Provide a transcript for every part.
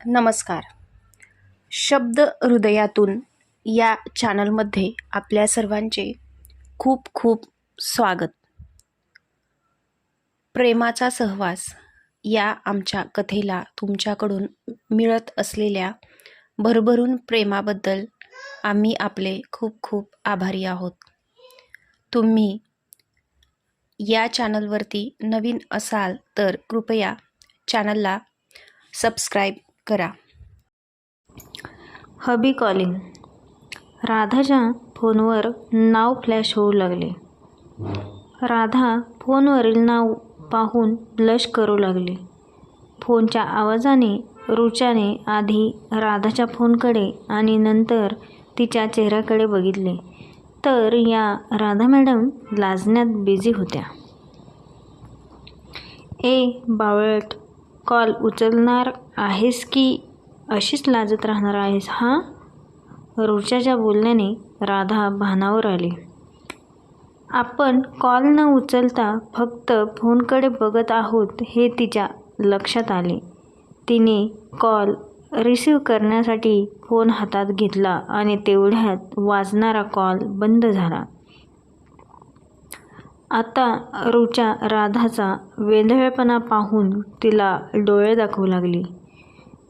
नमस्कार. शब्द हृदयातून या चॅनलमध्ये आपल्या सर्वांचे खूप खूप स्वागत. प्रेमाचा सहवास या आमच्या कथेला तुमच्याकडून मिळत असलेल्या भरभरून प्रेमाबद्दल आम्ही आपले खूप खूप आभारी आहोत. तुम्ही या चॅनलवरती नवीन असाल तर कृपया चॅनलला सबस्क्राईब करा. हबी कॉलिंग राधाच्या फोनवर नाव फ्लॅश होऊ लागले. राधा फोनवरील नाव पाहून ब्लश करू लागली. फोनच्या आवाजाने रुचाने आधी राधाच्या फोनकडे आणि नंतर तिच्या चेहऱ्याकडे बघितले. तर या राधा मॅडम लाजण्यात बिझी होत्या. ए बावळट. कॉल उचलणार आहेस की अशीच लाजत राहणार आहेस हां? रुचाच्या बोलण्याने राधा भानावर आली. आपण कॉल न उचलता फक्त फोनकडे बघत आहोत हे तिच्या लक्षात आले. तिने कॉल रिसीव करण्यासाठी फोन हातात घेतला आणि तेवढ्यात वाजणारा कॉल बंद झाला. आता रुचा राधाचा वेंधळेपणा पाहून तिला डोळे दाखवू लागली.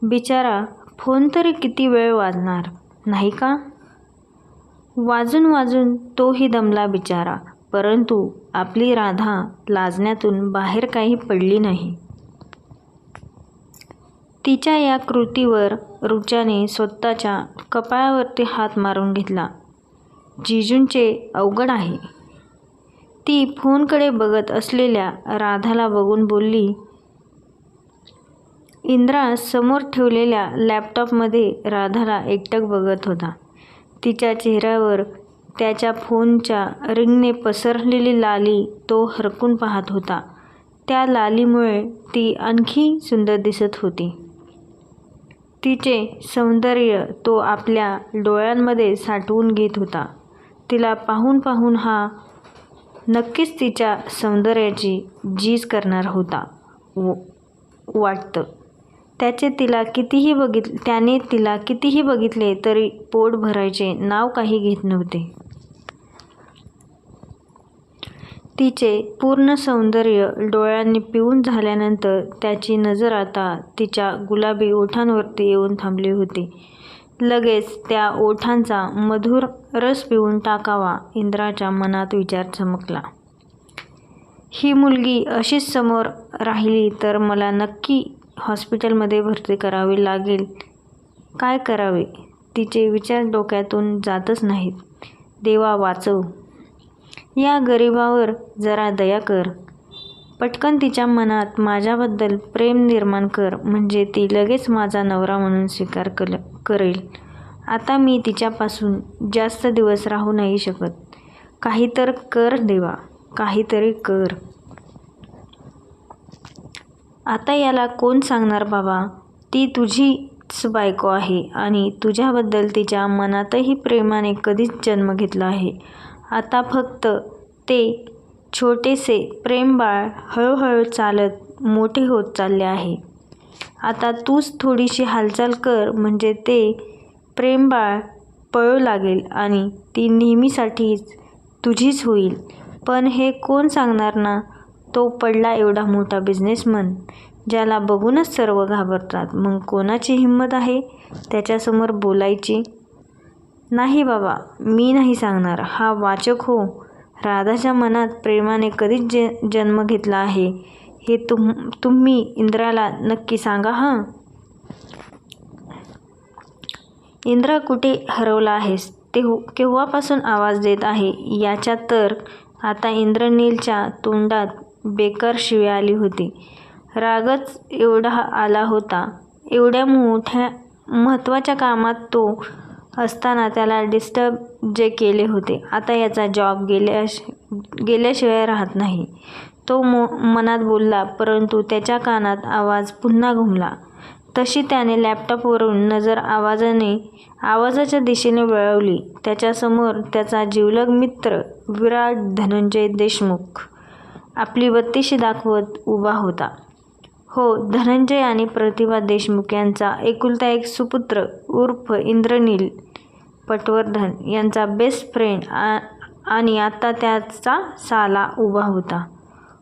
बिचारा फोन तरी किती वेळ वाजणार नाही का? वाजून वाजून तोही दमला बिचारा परंतु आपली राधा लाजण्यातून बाहेर काही पडली नाही. तिच्या या कृतीवर रुचाने स्वतःच्या कपाळावरती हात मारून घेतला. जिजूंचे अवघड आहे. ती फोनकडे बघत असलेल्या राधाला बघून बोलली इंद्रा समोर ठेवलेल्या लॅपटॉपमध्ये राधाला एकटक बघत होता. तिच्या चेहऱ्यावर त्याच्या फोनच्या रिंगने पसरलेली लाली तो हरकून पाहत होता. त्या लालीमुळे ती आणखी सुंदर दिसत होती. तिचे सौंदर्य तो आपल्या डोळ्यांमध्ये साठवून घेत होता. तिला पाहून पाहून हा नक्कीच तिच्या सौंदर्याची जीज करणार होता वाटतं. त्याचे तिला कितीही बघित त्याने तिला कितीही बघितले तरी पोट भरायचे नाव काही घेत नव्हते. तिचे पूर्ण सौंदर्य डोळ्यांनी पिऊन झाल्यानंतर त्याची नजर आता तिच्या गुलाबी ओठांवरती येऊन थांबली होती. लगेच त्या ओठांचा मधुर रस पिऊन टाकावा इंद्राच्या मनात विचार चमकला. ही मुलगी अशीच समोर राहिली तर मला नक्की हॉस्पिटलमध्ये भरती करावी लागेल. काय करावे? तिचे विचार डोक्यातून जातच नाहीत. देवा वाचव. या गरिबावर जरा दया कर. पटकन तिच्या मनात माझ्याबद्दल प्रेम निर्माण कर म्हणजे ती लगेच माझा नवरा म्हणून स्वीकार कल करेल. आता मी तिच्यापासून जास्त दिवस राहू नाही शकत. काहीतर कर देवा काहीतरी कर. आता याला कोण सांगणार बाबा? ती तुझीच बायको आहे आणि तुझ्याबद्दल तिच्या मनातही प्रेमाने कधीच जन्म घेतला आहे. आता फक्त ते छोटेसे प्रेमबाळ हळूहळू चालत मोठे होत चालले आहे. आता तूच थोडीशी हालचाल कर म्हणजे ते प्रेमबाळ पळू लागेल आणि ती नेहमीसाठीच तुझीच होईल. पण हे कोण सांगणार ना? तो पडला एवढा मोठा बिझनेसमन ज्याला बघूनच सर्व घाबरतात. मग कोणाची हिंमत आहे त्याच्यासमोर बोलायची? नाही बाबा मी नाही सांगणार. हा वाचक हो. राधाच्या मनात प्रेमाने कधीच जे जन्म घेतला आहे हे तुम तुम्ही इंद्राला नक्की सांगा हां? इंद्रा कुठे हरवला आहेस? ते केव्हापासून आवाज देत आहे? याच्या तर आता इंद्रनीलच्या तोंडात बेकार शिवी आली होती. रागच एवढा आला होता. एवढ्या मोठ्या महत्त्वाच्या कामात तो असताना त्याला डिस्टर्ब जे केले होते आता याचा जॉब गेल्याश गेल्याशिवाय राहत नाही. तो मो मनात बोलला परंतु त्याच्या कानात आवाज पुन्हा घुमला. तशी त्याने लॅपटॉपवरून नजर आवाजाने आवाजाच्या दिशेने वळवली. त्याच्यासमोर त्याचा जिवलग मित्र विराट धनंजय देशमुख आपली बत्तीशी दाखवत उभा होता. हो धनंजय आणि प्रतिभा देशमुख यांचा एकुलता एक सुपुत्र उर्फ इंद्रनील पटवर्धन यांचा बेस्ट फ्रेंड आ आणि आता त्याचा साला उभा होता.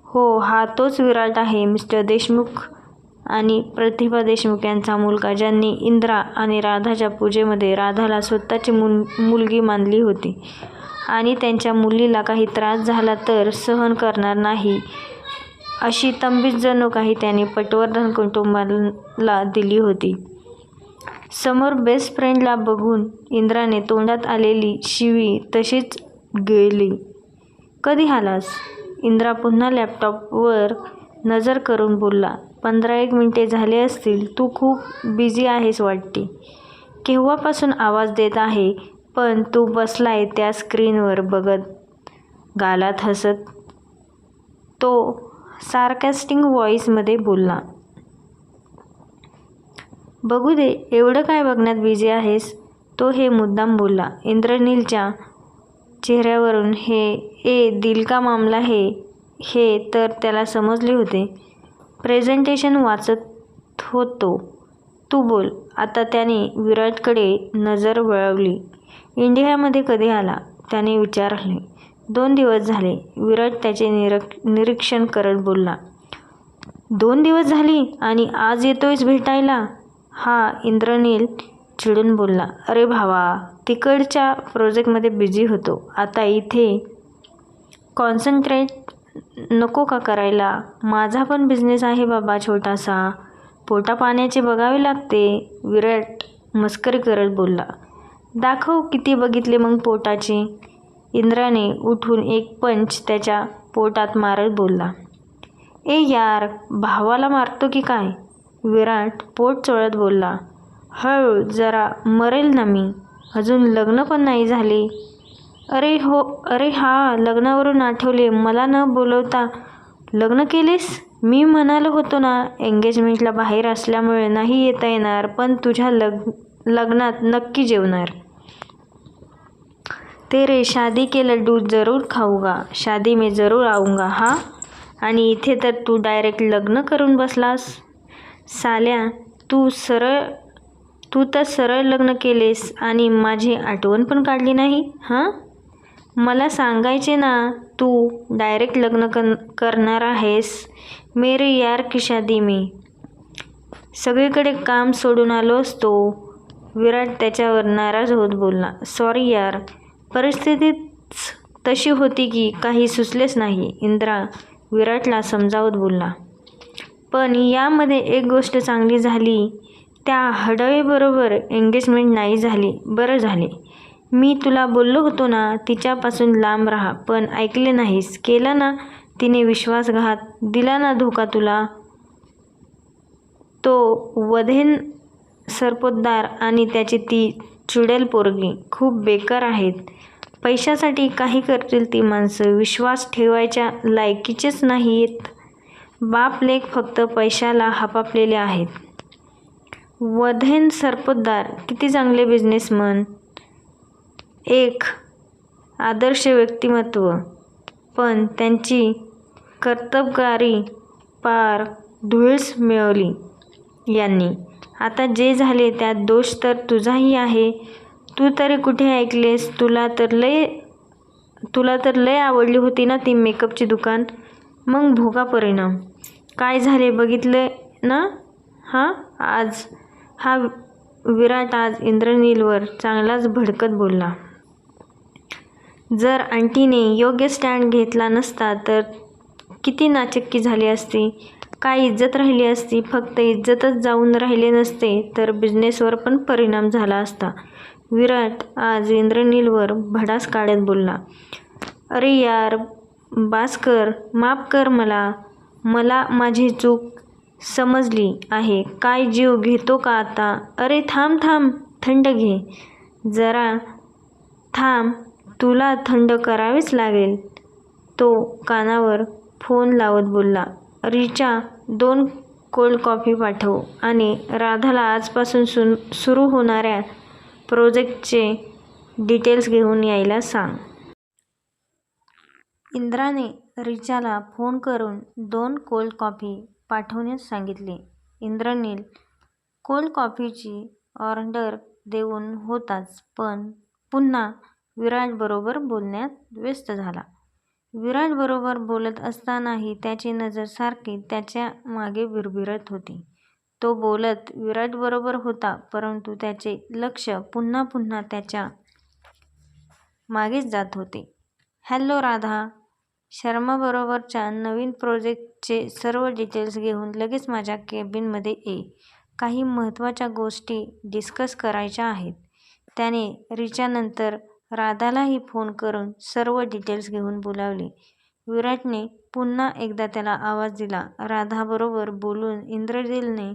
हो हा तोच विराट आहे मिस्टर देशमुख आणि प्रतिभा देशमुख यांचा मुलगा ज्यांनी इंद्रा आणि राधाच्या पूजेमध्ये राधाला स्वतःची मुल मुलगी मानली होती. आणि त्यांच्या मुलीला काही त्रास झाला तर सहन करणार नाही. अशी तंबीच जणू काही त्याने पटवर्धन कुटुंबाला दिली होती. समोर बेस्ट फ्रेंडला बघून इंद्राने तोंडात आलेली शिवी तशीच गेली. कधी आलास? इंद्रा पुन्हा लॅपटॉपवर नजर करून बोलला. पंधरा एक मिनटे झाले असतील. तू खूप बिझी आहेस वाटते. केव्हापासून आवाज देत आहे पण तू बसलाय त्या स्क्रीनवर बघत. गालात हसत. तो सार्कॅस्टिंग व्हॉईसमध्ये बोलला. बघू दे एवढं काय बघण्यात बिझी आहेस? तो हे मुद्दाम बोलला. इंद्रनीलच्या चेहऱ्यावरून हे ए दिल का मामला हे? हे तर त्याला समजले होते. प्रेझेंटेशन वाचत होतो. तू बोल. आता त्याने विराटकडे नजर वळवली. इंडियामध्ये कधी आला? त्याने विचारले. दोन दिवस झाले. विराट त्याचे निरक निरीक्षण करत बोलला. दोन दिवस झाली आणि आज येतोयस भेटायला? हा इंद्रनील चिडून बोलला. अरे भावा तिकडच्या प्रोजेक्टमध्ये बिझी होतो. आता इथे कॉन्सन्ट्रेट नको का करायला? माझा पण बिझनेस आहे बाबा छोटासा. पोटा पाण्याचे बघावे लागते. विराट मस्करी करत बोलला. दाखव किती बघितले मग पोटाचे. इंद्राने उठून एक पंच त्याच्या पोटात मारत बोलला ए यार भावाला मारतो की काय? विराट पोट चोळत बोलला हळू जरा मरेल ना मी. अजून लग्न पण नाही झाले. अरे हो अरे हा लग्नावरून आठवले मला न बोलवता लग्न केलेस? मी म्हणालो होतो ना एंगेजमेंटला बाहेर असल्यामुळे नाही येता येणार पण तुझ्या लग लग्नात नक्की जेवणार. तेरे शादी के लड्डू जरूर खाऊगा. शादी में जरूर आऊंगा हा? आणि इथे तर तू डायरेक्ट लग्न करून बसलास. साल्या तू सरळ तू तर सरळ लग्न केलेस आणि माझी आठवण पण काढली नाही हां? मला सांगायचे ना तू डायरेक्ट लग्न कर करणार आहेस. मेरे यार की शादी मी. सगळीकडे काम सोडून आलो असतो. विराट त्याच्यावर नाराज होत बोलला. सॉरी यार परिस्थितीच तशी होती की काही सुचलेच नाही. इंद्रा विराटला समजावत बोलला. पण यामध्ये एक गोष्ट चांगली झाली. त्या हडवेबरोबर एंगेजमेंट नाही झाली. बरं झाले. मी तुला बोललो होतो ना तिच्यापासून लांब राहा. पण ऐकले नाहीस. केला ना? तिने विश्वासघात दिला ना धोका तुला? तो वधेन सरपोतदार आणि त्याची ती चुडेल पोरगी. खूप बेकार आहेत. पैशासाठी काही करतील ती माणसं. विश्वास ठेवायच्या लायकीचेच नाहीत. बाप लेख फक्त पैशाला हापापलेले आहेत. वधेन सरपोतदार. किती चांगले बिझनेसमन एक आदर्श व्यक्तिमत्व. पण त्यांची कर्तबगारी पार धुळीस मिळवली यांनी. आता जे झाले त्यात दोष तर तुझाही आहे. तू तरी कुठे ऐकलेस? तुला तर लय तुला तर लय आवडली होती ना ती मेकअपची दुकान? मग भोगा परिणाम. काय झाले बघितले ना? हां? आज. हा विराट आज इंद्रनीलवर चांगलाच भडकत बोलला. जर आंटीने योग्य स्टँड घेतला नसता तर किती नाचक्की झाली असती? काय इज्जत राहिली असती फक्त इज्जतच जाऊन राहिले नसते तर बिझनेसवर पण परिणाम झाला असता. विराट आज इंद्रनीलवर भडास काढत बोलला अरे यार बास्कर माफ कर मला. मला माझी चूक समजली आहे. काय जीव घेतो का आता? अरे थांब थांब थंड घे. जरा थांब तुला थंड करावेच लागेल. तो कानावर फोन लावत बोलला रिचा दोन कोल्ड कॉफी पाठव. आणि राधाला आजपासून सुन सुरू होणाऱ्या प्रोजेक्टचे डिटेल्स घेऊन यायला सांग. इंद्राने रिचाला फोन करून दोन कोल्ड कॉफी पाठवण्यास सांगितले. इंद्रनील कोल्ड कॉफीची ऑर्डर देऊन होताच पण पुन्हा विराटबरोबर बोलण्यात व्यस्त झाला. विराटबरोबर बोलत असतानाही त्याची नजर सारखी त्याच्यामागे विरभिरत होती. तो बोलत विराटबरोबर होता परंतु त्याचे लक्ष पुन्हा पुन्हा त्याच्या मागेच जात होते. हॅलो राधा! शर्माबरोबरच्या नवीन प्रोजेक्टचे सर्व डिटेल्स घेऊन लगेच माझ्या केबिनमध्ये ये. काही महत्त्वाच्या गोष्टी डिस्कस करायच्या आहेत. त्याने रिचानंतर राधालाही फोन करून सर्व डिटेल्स घेऊन बोलावले. विराटने पुन्हा एकदा त्याला आवाज दिला. राधाबरोबर बोलून इंद्रजीलने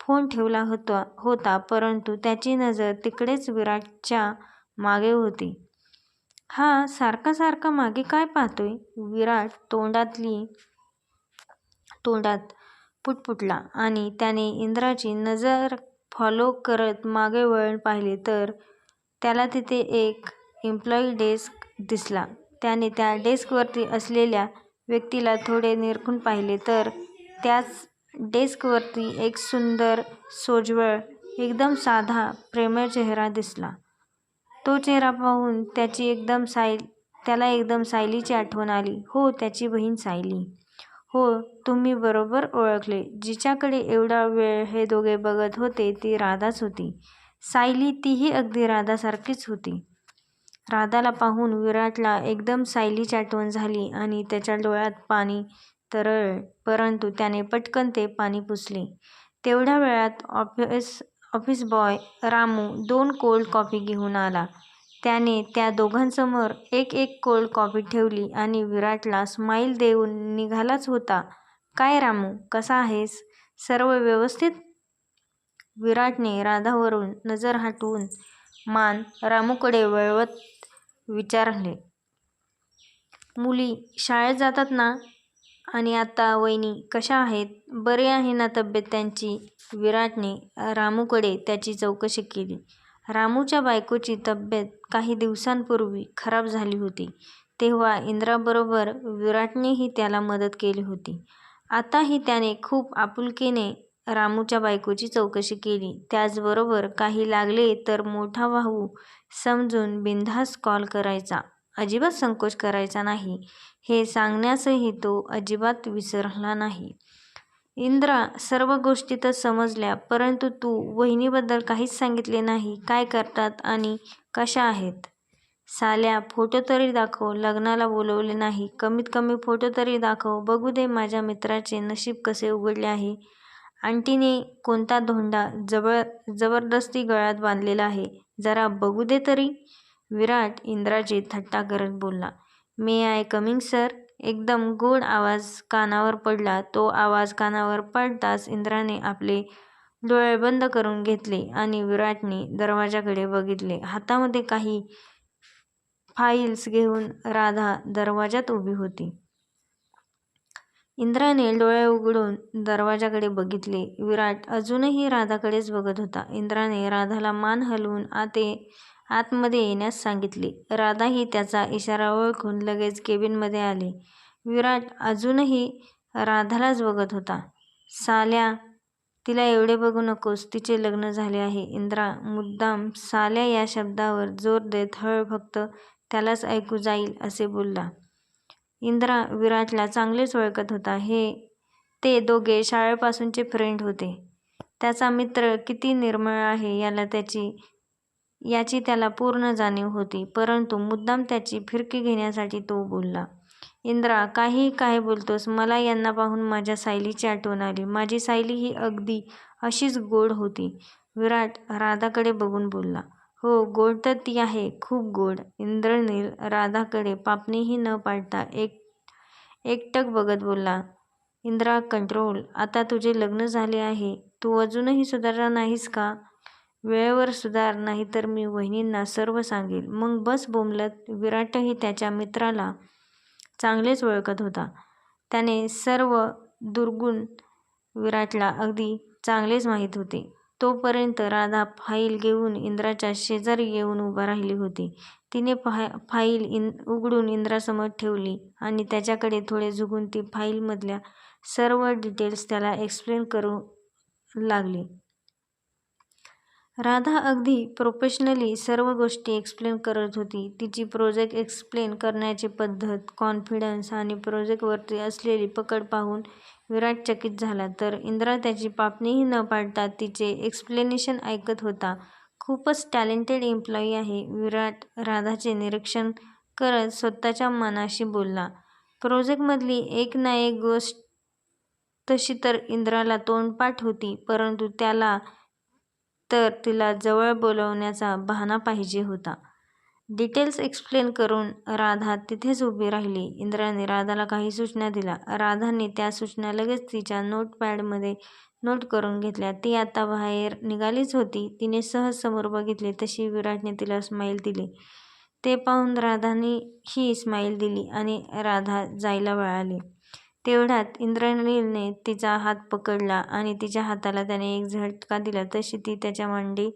फोन ठेवला होता होता परंतु त्याची नजर तिकडेच विराटच्या मागे होती. हा सारखा सारखा मागे काय पाहतोय? विराट तोंडातली तोंडात पुटपुटला आणि त्याने इंद्राची नजर फॉलो करत मागे वळण पाहिले तर त्याला तिथे एक एम्प्लॉई डेस्क दिसला. त्याने त्या डेस्कवरती असलेल्या व्यक्तीला थोडे निरखून पाहिले तर त्याच डेस्कवरती एक सुंदर सोज्वळ एकदम साधा प्रेमळ चेहरा दिसला. तो चेहरा पाहून त्याची एकदम साय त्याला एकदम सायलीची आठवण आली. हो त्याची बहीण सायली. हो तुम्ही बरोबर ओळखले. जिच्याकडे एवढा वेळ हे दोघे बघत होते ती राधाच होती. सायली तीही अगदी राधासारखीच होती. राधाला पाहून विराटला एकदम सायलीची आठवण झाली आणि त्याच्या डोळ्यात पाणी तरळले परंतु त्याने पटकन ते पाणी पुसले. तेवढ्या वेळात ऑफिस ऑफिस बॉय रामू दोन कोल्ड कॉफी घेऊन आला. त्याने त्या दोघांसमोर एक एक कोल्ड कॉफी ठेवली आणि विराटला स्माईल देऊन निघालाच होता. काय रामू कसा आहेस? सर्व व्यवस्थित? विराटने राधावरून नजर हटवून मान रामूकडे वळवत विचारले. मुली शाळेत जातात ना? आणि आता वहिनी कशा आहेत? बरे आहे ना तब्येत त्यांची? विराटने रामूकडे त्याची चौकशी केली. रामूच्या बायकोची तब्येत काही दिवसांपूर्वी खराब झाली होती. तेव्हा इंद्राबरोबर विराटनेही त्याला मदत केली होती. आताही त्याने खूप आपुलकीने रामूच्या बायकोची चौकशी केली. त्याचबरोबर काही लागले तर मोठा भाऊ समजून बिनधास्त कॉल करायचा. अजिबात संकोच करायचा नाही. हे सांगण्यासही तो अजिबात विसरला नाही. इंद्रा सर्व गोष्टी तर समजल्या परंतु तू वहिनीबद्दल काहीच सांगितले नाही. काय करतात आणि कशा आहेत? साल्या फोटो तरी दाखव. लग्नाला बोलवले नाही. कमीत कमी फोटो तरी दाखव. बघू दे माझ्या मित्राचे नशीब कसे उघडले आहे. आंटीने कोणता धोंडा जबर जबरदस्ती गळ्यात बांधलेला आहे? जरा बघू दे तरी. विराट इंद्राची थट्टा करत बोलला. मे आय कमिंग सर एकदम गोड आवाज कानावर पडला. तो आवाज कानावर पडताच इंद्राने आपले डोळे बंद करून घेतले आणि विराटने दरवाजाकडे बघितले. हातामध्ये काही फाईल्स घेऊन राधा दरवाजात उभी होती. इंद्राने डोळे उघडून दरवाजाकडे बघितले. विराट अजूनही राधाकडेच बघत होता. इंद्राने राधाला मान हलवून आते आतमध्ये येण्यास सांगितले. राधाही त्याचा इशारा ओळखून लगेच केबिनमध्ये आले. विराट अजूनही राधालाच बघत होता. साल्या तिला एवढे बघू नकोस तिचे लग्न झाले आहे. इंद्रा मुद्दाम साल्या या शब्दावर जोर देत हळ फक्त त्यालाच ऐकू जाईल असे बोलला. इंद्रा विराटला चांगलेच ओळखत होता. हे ते दोघे शाळेपासूनचे फ्रेंड होते. त्याचा मित्र किती निर्मळ आहे याला त्याची याची त्याला पूर्ण जाणीव होती परंतु मुद्दाम त्याची फिरकी घेण्यासाठी तो बोलला इंद्रा काही काय बोलतोस मला यांना पाहून माझ्या सायलीची आठवण आली. माझी सायली ही अगदी अशीच गोड होती. विराट राधाकडे बघून बोलला हो गोड तर ती आहे खूप गोड. इंद्रनील राधाकडे पापणीही न पाडता एक एकटक बघत बोलला इंद्रा कंट्रोल आता तुझे लग्न झाले आहे. तू अजूनही सुधारला नाहीस का? वेळेवर सुधार नाही तर मी वहिनींना सर्व सांगेल. मग बस बोंबलत विराटही त्याच्या मित्राला चांगलेच ओळखत होता. त्याने सर्व दुर्गुण विराटला अगदी चांगलेच माहीत होते. तोपर्यंत राधा फाईल घेऊन इंद्राच्या शेजारी येऊन उभा राहिली होती. तिने फा फाईल इन उघडून इंद्रासमोर ठेवली आणि त्याच्याकडे थोडे झुकून ती फाईलमधल्या सर्व डिटेल्स त्याला एक्सप्लेन करू लागली. राधा अगदी प्रोफेशनली सर्व गोष्टी एक्सप्लेन करत होती. तिची प्रोजेक्ट एक्सप्लेन करण्याची पद्धत कॉन्फिडन्स आणि प्रोजेक्टवरती असलेली पकड पाहून विराट चकित झाला तर इंद्रा त्याची पापणीही न पाडता तिचे एक्सप्लेनेशन ऐकत होता. खूपच टॅलेंटेड एम्प्लॉई आहे विराट राधाचे निरीक्षण करत स्वतःच्या मनाशी बोलला. प्रोजेक्टमधली एक ना एक गोष्ट तशी तर इंद्राला तोंडपाठ होती परंतु त्याला तर तिला जवळ बोलवण्याचा बहाणा पाहिजे होता. डिटेल्स एक्सप्लेन करून राधा तिथेच उभी राहिली. इंद्राने राधाला काही सूचना दिल्या. राधाने त्या सूचना लगेच तिच्या नोटपॅडमध्ये नोट करून घेतल्या. ती आता बाहेर निघालीच होती. तिने सहज समोर बघितले तशी विराटने तिला स्माईल दिली. ते पाहून राधाने ही स्माईल दिली आणि राधा जायला वळाली. तेवढ्यात इंद्रनीलने तिचा हात पकडला आणि तिच्या हाताला त्याने एक झटका दिला. तशी ती त्याच्या मांडी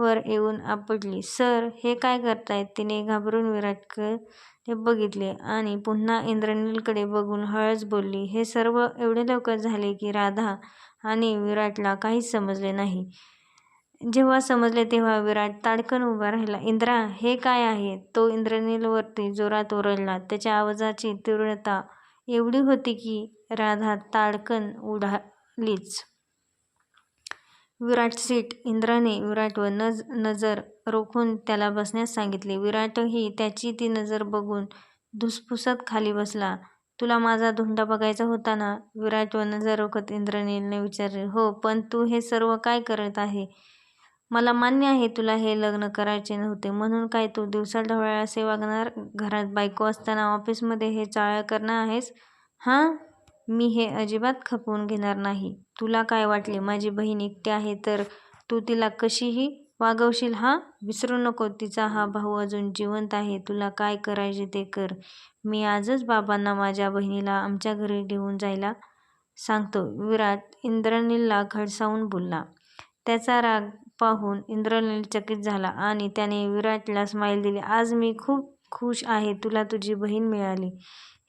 वर येऊन आपटली. सर हे काय करतायत? तिने घाबरून विराटकडे बघितले आणि पुन्हा इंद्रनीलकडे बघून हळच बोलली हे सर्व एवढे लवकर झाले की राधा आणि विराटला काहीच समजले नाही. जेव्हा समजले तेव्हा विराट ताडकन उभा राहिला. इंद्रा हे काय आहे? तो इंद्रनीलवरती जोरात ओरडला. त्याच्या आवाजाची तीव्रता एवढी होती की राधा ताडकन उडालीच. विराट सीट इंद्राने विराटवर नज नजर रोखून त्याला बसण्यास सांगितले. विराटही त्याची ती नजर बघून धुसफुसत खाली बसला. तुला माझा धुंडा बघायचा होता ना? विराटवर नजर रोखत इंद्रनीलने विचारले. हो पण तू हे सर्व काय करत आहे? मला मान्य आहे तुला हे लग्न करायचे नव्हते. म्हणून काय तू दिवसाढवळ्या असे वागणार? घरात बायको असताना ऑफिसमध्ये हे चाळ करणार आहेस? हां? मी हे अजिबात खपवून घेणार नाही. तुला काय वाटले? माझी बहीण एकटी आहे तर तू तिला कशीही वागवशील हा? विसरू नको. तिचा हा भाऊ अजून जिवंत आहे. तुला काय करायचे ते कर. मी आजच बाबांना माझ्या बहिणीला आमच्या घरी घेऊन जायला सांगतो. विराट इंद्रनीलला खडसावून बोलला. त्याचा राग पाहून इंद्रनील चकित झाला आणि त्याने विराटला स्माईल दिली. आज मी खूप खुश आहे. तुला तुझी बहीण मिळाली.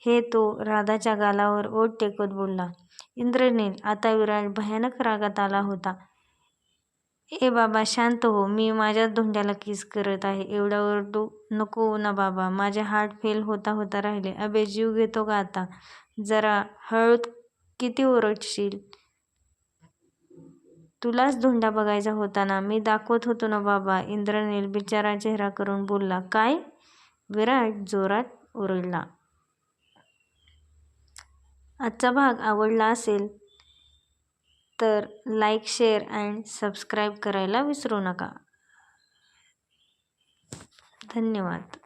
हे तो राधाच्या गालावर ओठ टेकत बोलला. इंद्रनील आता विराट भयानक रागात आला होता. ए बाबा शांत हो. मी माझ्याच धोंड्याला किस करत आहे? एवढ्यावर तू नको ना बाबा. माझे हार्ट फेल होता होता राहिले. अबे जीव घेतो का आता? जरा हळूद किती ओरडशील? तुलाच धोंडा बघायचा होता ना. मी दाखवत होतो ना बाबा. इंद्रनील बिचारा चेहरा करून बोलला. काय? विराट जोरात ओरडला. आजचा भाग आवडला असेल तर लाईक शेअर अँड सबस्क्राईब करायला विसरू नका. धन्यवाद.